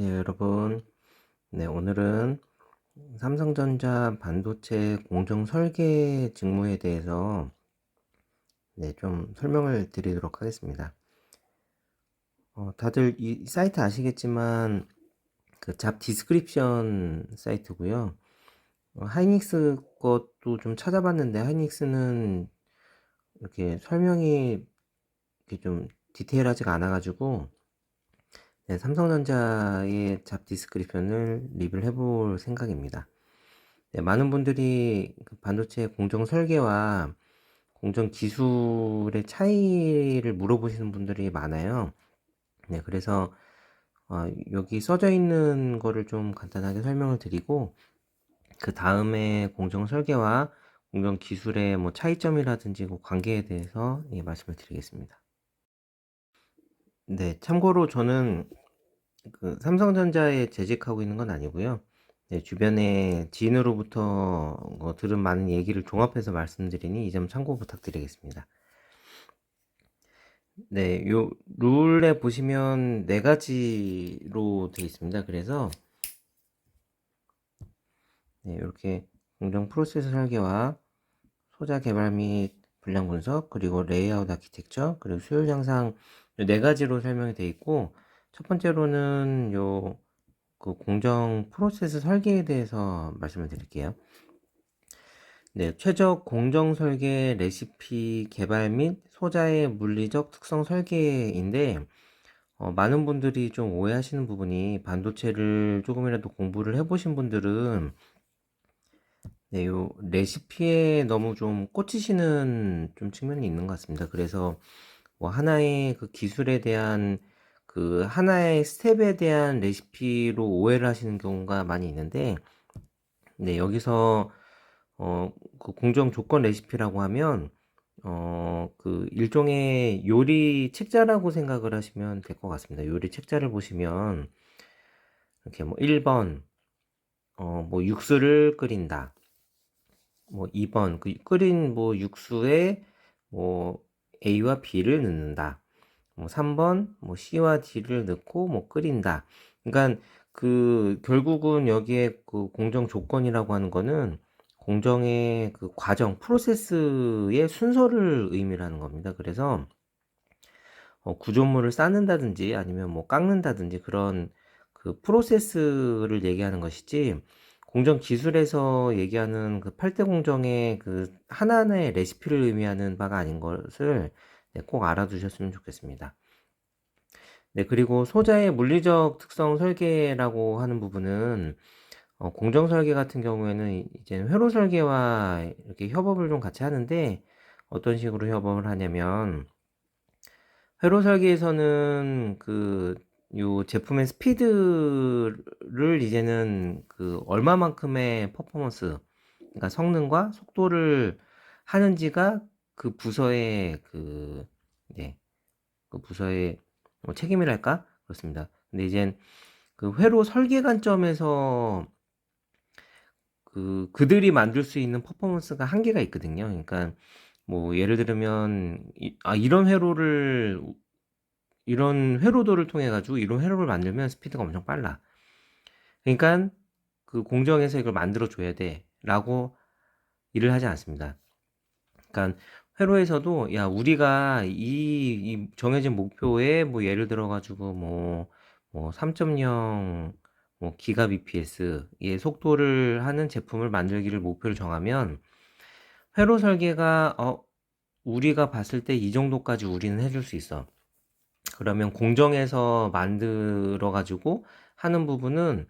네, 여러분. 네, 오늘은 삼성전자 반도체 공정 설계 직무에 대해서 네, 좀 설명을 드리도록 하겠습니다. 어, 다들 이 사이트 아시겠지만 그 잡 디스크립션 사이트고요. 어, 하이닉스 것도 좀 찾아봤는데 하이닉스는 이렇게 설명이 이렇게 좀 디테일하지가 않아가지고 네, 삼성전자의 잡 디스크립션을 리뷰를 해볼 생각입니다. 네, 많은 분들이 그 반도체 공정 설계와 공정 기술의 차이를 물어보시는 분들이 많아요. 네, 그래서 어, 여기 써져 있는 거를 좀 간단하게 설명을 드리고 그 다음에 공정 설계와 공정 기술의 뭐 차이점이라든지 그 관계에 대해서 예, 말씀을 드리겠습니다. 네, 참고로 저는 그 삼성전자에 재직하고 있는 건 아니고요. 네, 주변에 지인으로부터 어, 들은 많은 얘기를 종합해서 말씀드리니 이 점 참고 부탁드리겠습니다. 네, 요 룰에 보시면 네 가지로 되어 있습니다. 그래서 네, 이렇게 공정 프로세스 설계와 소자 개발 및 분량 분석, 그리고 레이아웃 아키텍처, 그리고 수율 향상 네 가지로 설명이 되어 있고 첫 번째로는 요 그 공정 프로세스 설계에 대해서 말씀을 드릴게요. 네, 최적 공정 설계 레시피 개발 및 소자의 물리적 특성 설계인데 어, 많은 분들이 좀 오해하시는 부분이 반도체를 조금이라도 공부를 해보신 분들은 네, 요 레시피에 너무 좀 꽂히시는 좀 측면이 있는 것 같습니다. 그래서 뭐 하나의 그 기술에 대한 그 하나의 스텝에 대한 레시피로 오해를 하시는 경우가 많이 있는데 네, 여기서 어, 그 공정 조건 레시피라고 하면 어, 그 일종의 요리 책자라고 생각을 하시면 될 것 같습니다. 요리 책자를 보시면 이렇게 뭐 1번 어, 뭐 육수를 끓인다. 뭐 2번 그 끓인 뭐 육수에 뭐 A와 B를 넣는다. 뭐 3번 뭐 C와 D를 넣고 뭐 끓인다. 그러니까 그 결국은 여기에 그 공정 조건이라고 하는 거는 공정의 그 과정 프로세스의 순서를 의미를 하는 겁니다. 그래서 어, 구조물을 쌓는다든지 아니면 뭐 깎는다든지 그런 그 프로세스를 얘기하는 것이지 공정 기술에서 얘기하는 그 8대 공정의 그 하나하나의 레시피를 의미하는 바가 아닌 것을 네, 꼭 알아두셨으면 좋겠습니다. 네, 그리고 소자의 물리적 특성 설계라고 하는 부분은 어, 공정 설계 같은 경우에는 이제 회로 설계와 이렇게 협업을 좀 같이 하는데 어떤 식으로 협업을 하냐면 회로 설계에서는 그 요 제품의 스피드를 이제는 그 얼마만큼의 퍼포먼스 그러니까 성능과 속도를 하는지가 그 부서의 그, 네, 그 부서의 뭐 책임이랄까? 그렇습니다. 근데 이젠 그 회로 설계 관점에서 그, 그들이 만들 수 있는 퍼포먼스가 한계가 있거든요. 그러니까 뭐 예를 들면, 이, 아, 이런 회로를, 이런 회로도를 통해 가지고 이런 회로를 만들면 스피드가 엄청 빨라. 그러니까 그 공정에서 이걸 만들어 줘야 돼. 라고 일을 하지 않습니다. 그러니까 회로에서도 야 우리가 이, 이 정해진 목표에 뭐 예를 들어 가지고 뭐 뭐 3.0 뭐 기가 bps의 속도를 하는 제품을 만들기를 목표를 정하면 회로 설계가 어 우리가 봤을 때 이 정도까지 우리는 해줄 수 있어. 그러면 공정에서 만들어 가지고 하는 부분은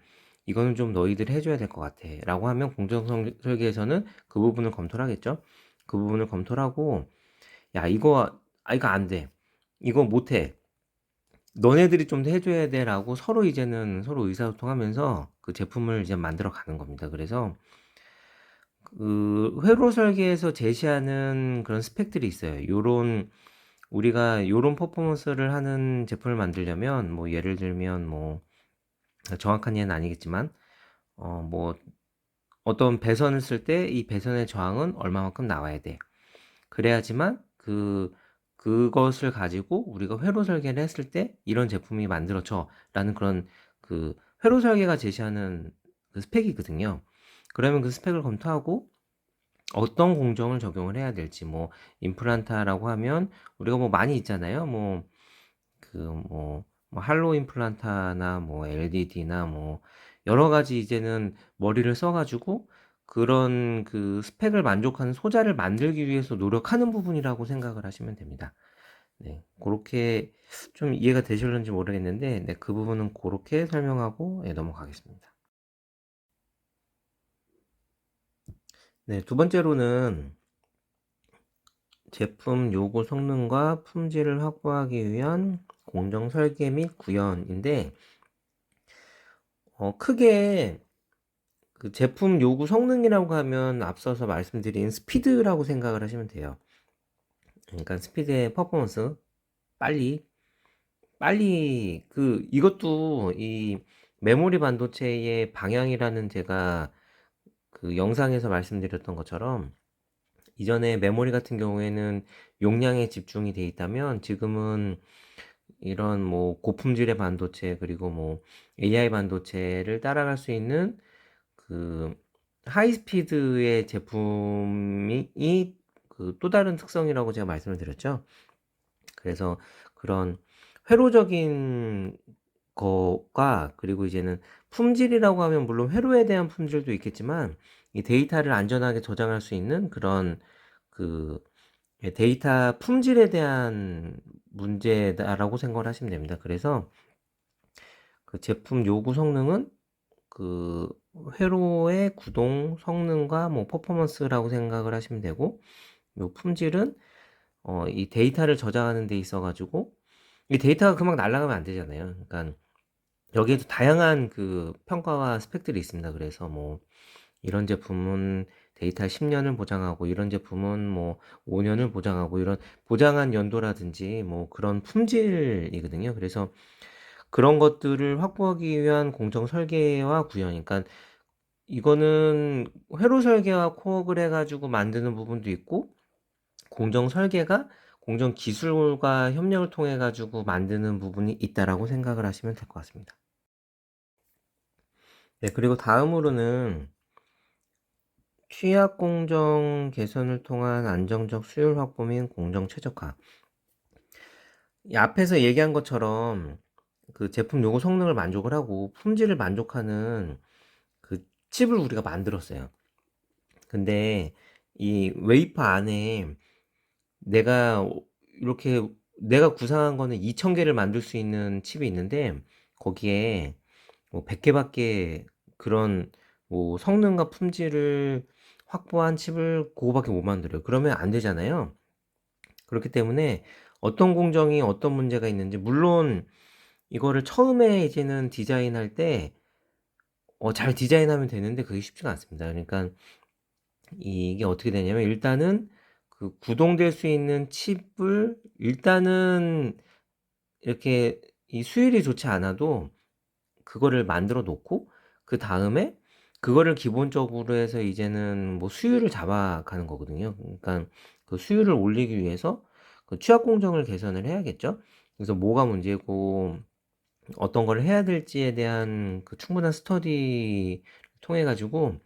이거는 좀 너희들이 해줘야 될 것 같아. 라고 하면 공정 설계에서는 그 부분을 검토를 하겠죠. 그 부분을 검토를 하고 야 이거 아 이거 안 돼. 이거 못 해. 너네들이 좀더 해줘야 돼라고 서로 이제는 서로 의사소통하면서 그 제품을 이제 만들어 가는 겁니다. 그래서 그 회로 설계에서 제시하는 그런 스펙들이 있어요. 요런 우리가 요런 퍼포먼스를 하는 제품을 만들려면 뭐 예를 들면 뭐 정확한 예는 아니겠지만 어뭐 어떤 배선을 쓸 때 이 배선의 저항은 얼마만큼 나와야 돼. 그래야지만 그 그것을 가지고 우리가 회로 설계를 했을 때 이런 제품이 만들어져 라는 그런 그그 회로 설계가 제시하는 그 스펙이거든요. 그러면 그 스펙을 검토하고 어떤 공정을 적용을 해야 될지 뭐 임플란타라고 하면 우리가 뭐 많이 있잖아요. 뭐 그뭐뭐 할로 임플란타나 뭐 LDD나 뭐 여러 가지 이제는 머리를 써 가지고 그런 그 스펙을 만족하는 소자를 만들기 위해서 노력하는 부분이라고 생각을 하시면 됩니다. 네. 고렇게 좀 이해가 되실런지 모르겠는데 네, 그 부분은 고렇게 설명하고 예, 넘어가겠습니다. 네, 두 번째로는 제품 요구 성능과 품질을 확보하기 위한 공정 설계 및 구현인데 어, 크게 그 제품 요구 성능이라고 하면 앞서서 말씀드린 스피드라고 생각을 하시면 돼요. 그러니까 스피드의 퍼포먼스 빨리 빨리 그 이것도 이 메모리 반도체의 방향이라는 제가 그 영상에서 말씀드렸던 것처럼 이전에 메모리 같은 경우에는 용량에 집중이 돼 있다면 지금은 이런 뭐 고품질의 반도체 그리고 뭐 AI 반도체를 따라갈 수 있는 그 하이스피드의 제품이 그 또 다른 특성이라고 제가 말씀을 드렸죠. 그래서 그런 회로적인 거가 그리고 이제는 품질이라고 하면 물론 회로에 대한 품질도 있겠지만 이 데이터를 안전하게 저장할 수 있는 그런 그 데이터 품질에 대한 문제다라고 생각을 하시면 됩니다. 그래서 그 제품 요구 성능은 그 회로의 구동 성능과 뭐 퍼포먼스라고 생각을 하시면 되고 요 품질은 어, 이 데이터를 저장하는 데 있어 가지고 이 데이터가 금방 날아가면 안 되잖아요. 그러니까 여기에도 다양한 그 평가와 스펙들이 있습니다. 그래서 뭐 이런 제품은 데이터 10년을 보장하고 이런 제품은 뭐 5년을 보장하고 이런 보장한 연도라든지 뭐 그런 품질이거든요. 그래서 그런 것들을 확보하기 위한 공정 설계와 구현. 그러니까 이거는 회로 설계와 코어를 해가지고 만드는 부분도 있고 공정 설계가 공정 기술과 협력을 통해 가지고 만드는 부분이 있다라고 생각을 하시면 될 것 같습니다. 네, 그리고 다음으로는 취약 공정 개선을 통한 안정적 수율 확보 및 공정 최적화. 이 앞에서 얘기한 것처럼 그 제품 요구 성능을 만족을 하고 품질을 만족하는 그 칩을 우리가 만들었어요. 근데 이 웨이퍼 안에 내가 이렇게 내가 구상한 거는 2000개를 만들 수 있는 칩이 있는데 거기에 뭐 100개밖에 그런 뭐 성능과 품질을 확보한 칩을 그거밖에 못 만들어요. 그러면 안 되잖아요. 그렇기 때문에 어떤 공정이 어떤 문제가 있는지 물론 이거를 처음에 이제는 디자인할 때 어, 잘 디자인하면 되는데 그게 쉽지가 않습니다. 그러니까 이게 어떻게 되냐면 일단은 그 구동될 수 있는 칩을 일단은 이렇게 이 수율이 좋지 않아도 그거를 만들어 놓고 그 다음에 그거를 기본적으로 해서 이제는 뭐 수율을 잡아가는 거거든요. 그러니까 그 수율을 올리기 위해서 그 취약 공정을 개선을 해야겠죠. 그래서 뭐가 문제고 어떤 걸 해야 될지에 대한 그 충분한 스터디 통해 가지고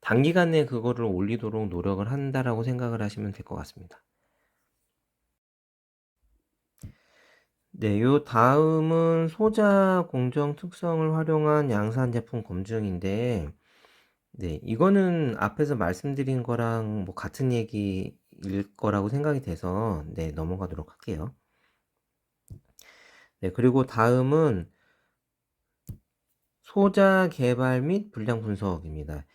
단기간 내에 그거를 올리도록 노력을 한다라고 생각을 하시면 될 것 같습니다. 네, 요 다음은 소자 공정 특성을 활용한 양산 제품 검증인데, 네, 이거는 앞에서 말씀드린 거랑 뭐 같은 얘기일 거라고 생각이 돼서, 네, 넘어가도록 할게요. 네, 그리고 다음은 소자 개발 및 분량 분석입니다.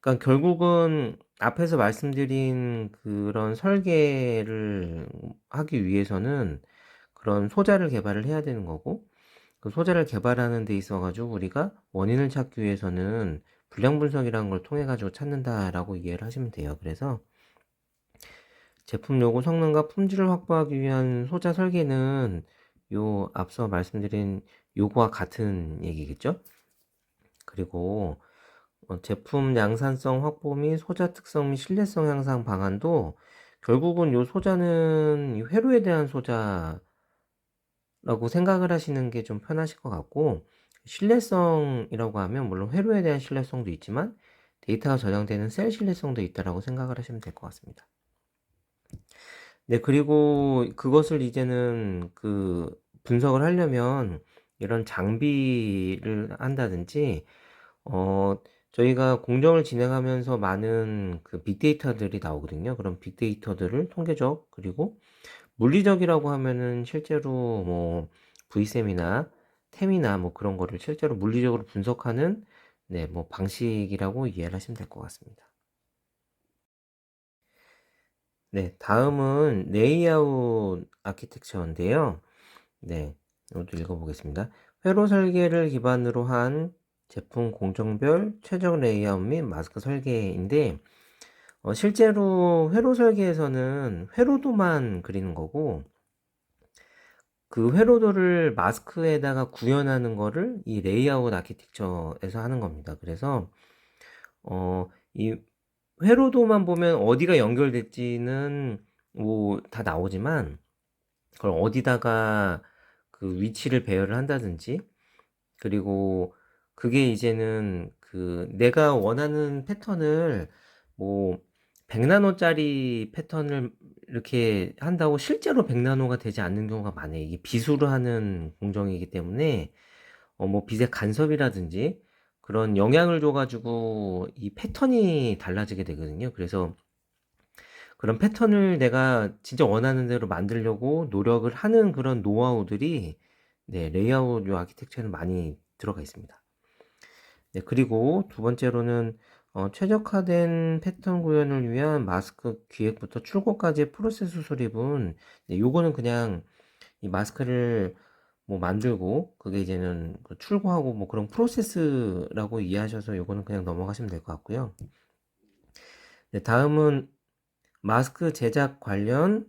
그러니까 결국은 앞에서 말씀드린 그런 설계를 하기 위해서는 그런 소자를 개발을 해야 되는 거고 그 소자를 개발하는 데 있어 가지고 우리가 원인을 찾기 위해서는 불량 분석이라는 걸 통해 가지고 찾는다라고 이해를 하시면 돼요. 그래서 제품 요구 성능과 품질을 확보하기 위한 소자 설계는 요 앞서 말씀드린 요구와 같은 얘기겠죠? 그리고 어, 제품 양산성 확보 및 소자 특성 및 신뢰성 향상 방안도 결국은 요 소자는 회로에 대한 소자라고 생각을 하시는 게 좀 편하실 것 같고 신뢰성이라고 하면 물론 회로에 대한 신뢰성도 있지만 데이터가 저장되는 셀 신뢰성도 있다라고 생각을 하시면 될 것 같습니다. 네, 그리고 그것을 이제는 그 분석을 하려면 이런 장비를 한다든지 어 저희가 공정을 진행하면서 많은 그 빅데이터들이 나오거든요. 그런 빅데이터들을 통계적 그리고 물리적이라고 하면은 실제로 뭐 VSM이나 템이나 뭐 그런 거를 실제로 물리적으로 분석하는 네, 뭐 방식이라고 이해를 하시면 될 것 같습니다. 네, 다음은 레이아웃 아키텍처인데요. 네, 이것도 읽어보겠습니다. 회로 설계를 기반으로 한 제품 공정별 최적 레이아웃 및 마스크 설계인데 어, 실제로 회로 설계에서는 회로도만 그리는 거고 그 회로도를 마스크에다가 구현하는 거를 이 레이아웃 아키텍처에서 하는 겁니다. 그래서 어, 이 회로도만 보면 어디가 연결될지는 뭐 다 나오지만 그걸 어디다가 그 위치를 배열을 한다든지 그리고 그게 이제는 그 내가 원하는 패턴을 뭐 100나노짜리 패턴을 이렇게 한다고 실제로 100나노가 되지 않는 경우가 많아요. 이게 비수로 하는 공정이기 때문에 어 뭐 빛의 간섭이라든지 그런 영향을 줘가지고 이 패턴이 달라지게 되거든요. 그래서 그런 패턴을 내가 진짜 원하는 대로 만들려고 노력을 하는 그런 노하우들이 네, 레이아웃 요 아키텍처에는 많이 들어가 있습니다. 네, 그리고 두 번째로는 어, 최적화된 패턴 구현을 위한 마스크 기획부터 출고까지의 프로세스 수립은 네, 요거는 그냥 이 마스크를 뭐 만들고 그게 이제는 그 출고하고 뭐 그런 프로세스라고 이해하셔서 요거는 그냥 넘어가시면 될 것 같고요. 네, 다음은 마스크 제작 관련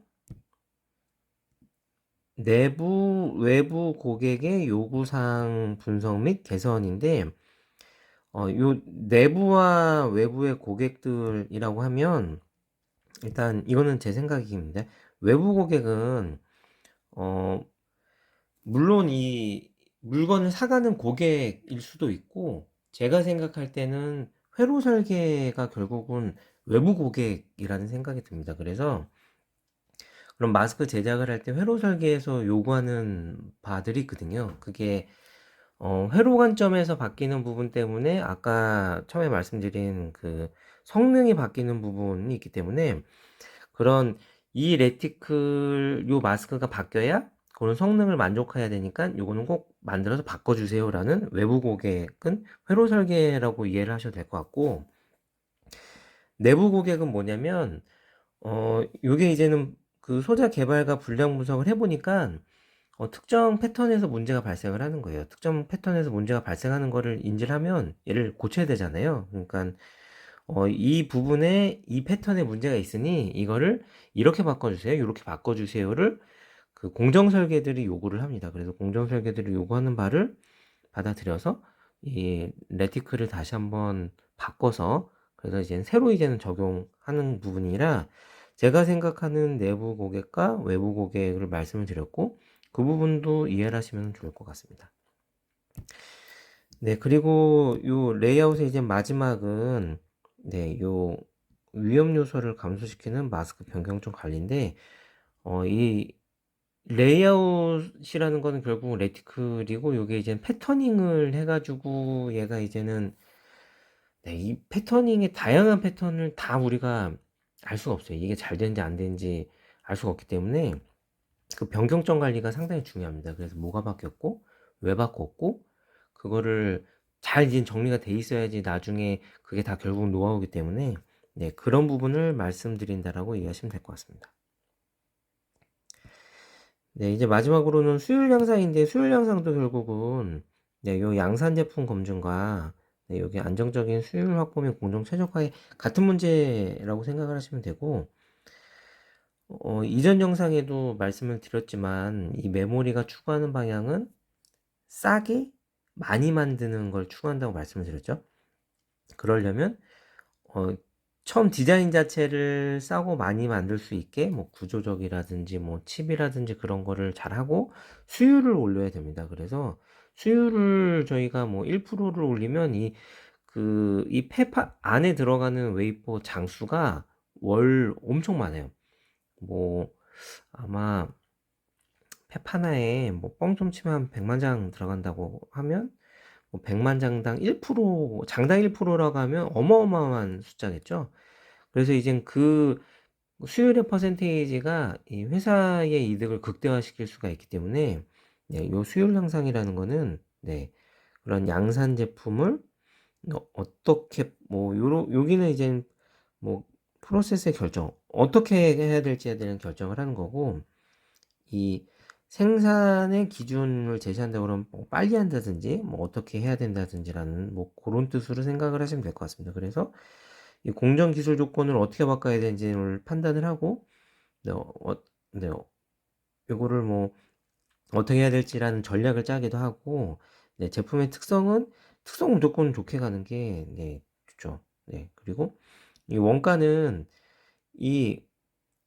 내부 외부 고객의 요구사항 분석 및 개선인데 어, 요 내부와 외부의 고객들이라고 하면 일단 이거는 제 생각입니다. 외부 고객은 어, 물론 이 물건을 사가는 고객일 수도 있고 제가 생각할 때는 회로 설계가 결국은 외부 고객이라는 생각이 듭니다. 그래서 그럼 마스크 제작을 할 때 회로 설계에서 요구하는 바들이 있거든요. 그게 어, 회로 관점에서 바뀌는 부분 때문에 아까 처음에 말씀드린 그 성능이 바뀌는 부분이 있기 때문에 그런 이 레티클 요 마스크가 바뀌어야 그런 성능을 만족해야 되니까 요거는 꼭 만들어서 바꿔주세요라는 외부 고객은 회로 설계라고 이해를 하셔도 될 것 같고 내부 고객은 뭐냐면 어 요게 이제는 그 소자 개발과 분량 분석을 해보니까 어, 특정 패턴에서 문제가 발생을 하는 거예요. 특정 패턴에서 문제가 발생하는 거를 인지를 하면 얘를 고쳐야 되잖아요. 그러니까 어, 이 부분에 이 패턴에 문제가 있으니 이거를 이렇게 바꿔주세요. 이렇게 바꿔주세요를 그 공정 설계들이 요구를 합니다. 그래서 공정 설계들이 요구하는 바를 받아들여서 이 레티클을 다시 한번 바꿔서 그래서 이제 새로 이제는 적용하는 부분이라 제가 생각하는 내부 고객과 외부 고객을 말씀을 드렸고 그 부분도 이해를 하시면 좋을 것 같습니다. 네, 그리고 요 레이아웃의 이제 마지막은 네, 요 위험 요소를 감소시키는 마스크 변경점 관리인데 어, 이 레이아웃이라는 거는 결국 레티클이고 요게 이제 패터닝을 해가지고 얘가 이제는 네, 이 패터닝의 다양한 패턴을 다 우리가 알 수가 없어요. 이게 잘 되는지 안 되는지 알 수가 없기 때문에 그 변경점 관리가 상당히 중요합니다. 그래서 뭐가 바뀌었고 왜 바꿨고 그거를 잘 이제 정리가 돼 있어야지 나중에 그게 다 결국 노하우기 때문에 네, 그런 부분을 말씀드린다라고 이해하시면 될 것 같습니다. 네, 이제 마지막으로는 수율 향상인데 수율 향상도 결국은 네, 요 양산 제품 검증과 네, 여기 안정적인 수율 확보 및 공정 최적화의 같은 문제라고 생각을 하시면 되고 어, 이전 영상에도 말씀을 드렸지만 이 메모리가 추구하는 방향은 싸게 많이 만드는 걸 추구한다고 말씀을 드렸죠. 그러려면 어, 처음 디자인 자체를 싸고 많이 만들 수 있게 뭐 구조적이라든지 뭐 칩이라든지 그런 거를 잘 하고 수율을 올려야 됩니다. 그래서 수율을 저희가 뭐 1%를 올리면 이 그이팹 안에 들어가는 웨이퍼 장수가 월 엄청 많아요. 뭐 아마 팹 하나에 뭐 뻥 좀 치면 한 100만 장 들어간다고 하면 뭐 100만 장당 1% 장당 1%라고 하면 어마어마한 숫자겠죠. 그래서 이젠 그 수율의 퍼센테이지가 이 회사의 이득을 극대화시킬 수가 있기 때문에 네, 요 수율 향상이라는 거는 네, 그런 양산 제품을 어, 어떻게 뭐 요로 여기는 이제 뭐 프로세스의 결정 어떻게 해야 될지에 대한 결정을 하는 거고 이 생산의 기준을 제시한다 그러면 뭐 빨리 한다든지 뭐 어떻게 해야 된다든지라는 뭐 그런 뜻으로 생각을 하시면 될 것 같습니다. 그래서 이 공정 기술 조건을 어떻게 바꿔야 되는지를 판단을 하고 네, 어, 네, 요거를 뭐 어떻게 해야 될지라는 전략을 짜기도 하고 네, 제품의 특성은 특성 무조건 좋게 가는 게 네, 좋죠. 네, 그리고 이 원가는 이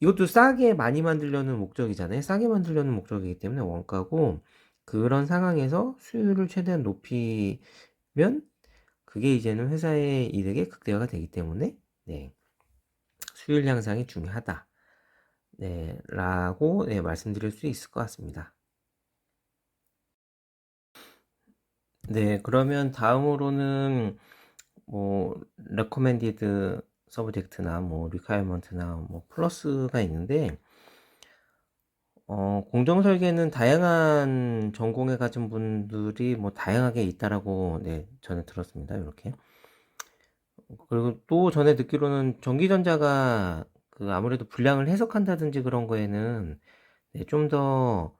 이것도 싸게 많이 만들려는 목적이잖아요. 싸게 만들려는 목적이기 때문에 원가고 그런 상황에서 수율을 최대한 높이면 그게 이제는 회사의 이득에 극대화가 되기 때문에 네, 수율 향상이 중요하다. 네, 라고 네, 말씀드릴 수 있을 것 같습니다. 네, 그러면 다음으로는 뭐 레코멘디드 서브젝트나 뭐 리콰이어먼트나 뭐 플러스가 있는데 어, 공정 설계는 다양한 전공에 가진 분들이 뭐 다양하게 있다라고 네, 저는 들었습니다. 이렇게. 그리고 또 전에 듣기로는 전기전자가 그 아무래도 분량을 해석한다든지 그런 거에는 네, 좀더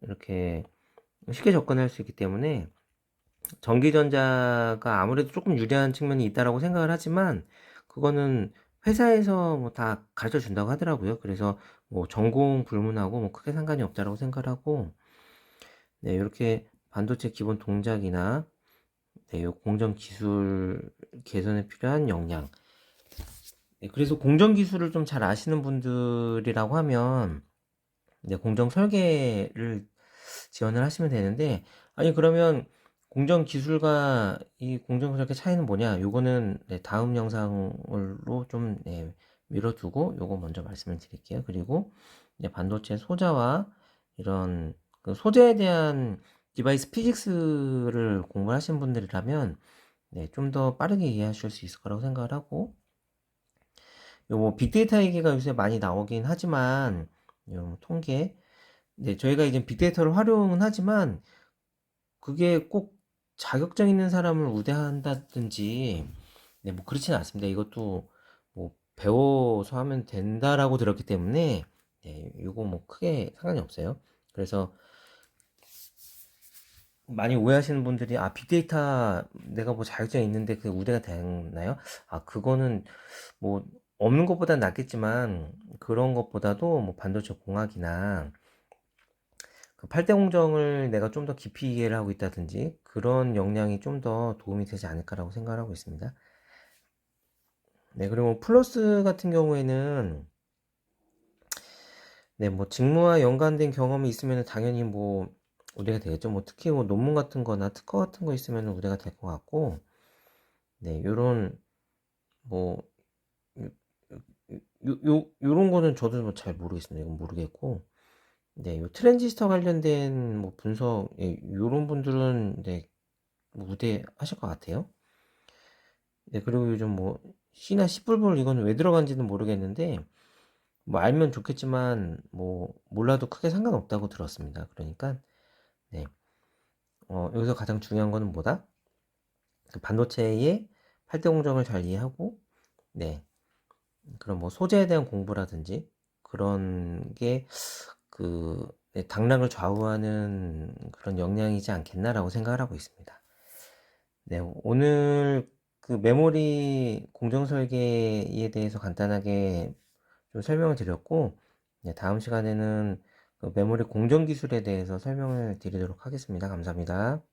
이렇게 쉽게 접근할 수 있기 때문에 전기전자가 아무래도 조금 유리한 측면이 있다라고 생각을 하지만 그거는 회사에서 뭐 다 가르쳐 준다고 하더라고요. 그래서 뭐 전공 불문하고 뭐 크게 상관이 없다라고 생각을 하고 네, 이렇게 반도체 기본 동작이나 네, 공정 기술 개선에 필요한 역량. 네, 그래서 공정 기술을 좀 잘 아시는 분들이라고 하면 네, 공정 설계를 지원을 하시면 되는데 아니 그러면 공정 기술과 이 공정 설계 차이는 뭐냐? 요거는 네, 다음 영상으로 좀 네, 미뤄두고 요거 먼저 말씀을 드릴게요. 그리고 네, 반도체 소자와 이런 그 소재에 대한 디바이스 피직스를 공부하신 분들이라면 네, 좀 더 빠르게 이해하실 수 있을 거라고 생각을 하고 요뭐 빅데이터 얘기가 요새 많이 나오긴 하지만 요 통계 네, 저희가 이제 빅데이터를 활용은 하지만 그게 꼭 자격증 있는 사람을 우대한다든지 네, 뭐 그렇지는 않습니다. 이것도 뭐 배워서 하면 된다라고 들었기 때문에 네, 이거 뭐 크게 상관이 없어요. 그래서 많이 오해하시는 분들이 아 빅데이터 내가 뭐 자격증 있는데 그 우대가 되나요? 아 그거는 뭐 없는 것보다 낫겠지만 그런 것보다도 뭐 반도체 공학이나 그 8대 공정을 내가 좀 더 깊이 이해를 하고 있다든지 그런 역량이 좀 더 도움이 되지 않을까라고 생각을 하고 있습니다. 네, 그리고 플러스 같은 경우에는 네, 뭐 직무와 연관된 경험이 있으면 당연히 뭐 우대가 되겠죠. 뭐 특히 뭐 논문 같은 거나 특허 같은 거 있으면 우대가 될 것 같고 네, 요런 뭐 요, 요, 요, 요런 거는 저도 뭐 잘 모르겠습니다. 이건 모르겠고 네, 요 트랜지스터 관련된 뭐 분석 예, 요런 분들은 네, 뭐 우대하실 것 같아요. 네, 그리고 요즘 뭐 C나 C++ 이건 왜 들어간지는 모르겠는데 뭐 알면 좋겠지만 뭐 몰라도 크게 상관없다고 들었습니다. 그러니까 네. 어, 여기서 가장 중요한 거는 뭐다? 그 반도체의 8대 공정을 잘 이해하고 네. 그런 뭐 소재에 대한 공부라든지 그런 게 그 네, 당락을 좌우하는 그런 역량이지 않겠나라고 생각을 하고 있습니다. 네, 오늘 그 메모리 공정 설계에 대해서 간단하게 좀 설명을 드렸고, 네, 다음 시간에는 그 메모리 공정 기술에 대해서 설명을 드리도록 하겠습니다. 감사합니다.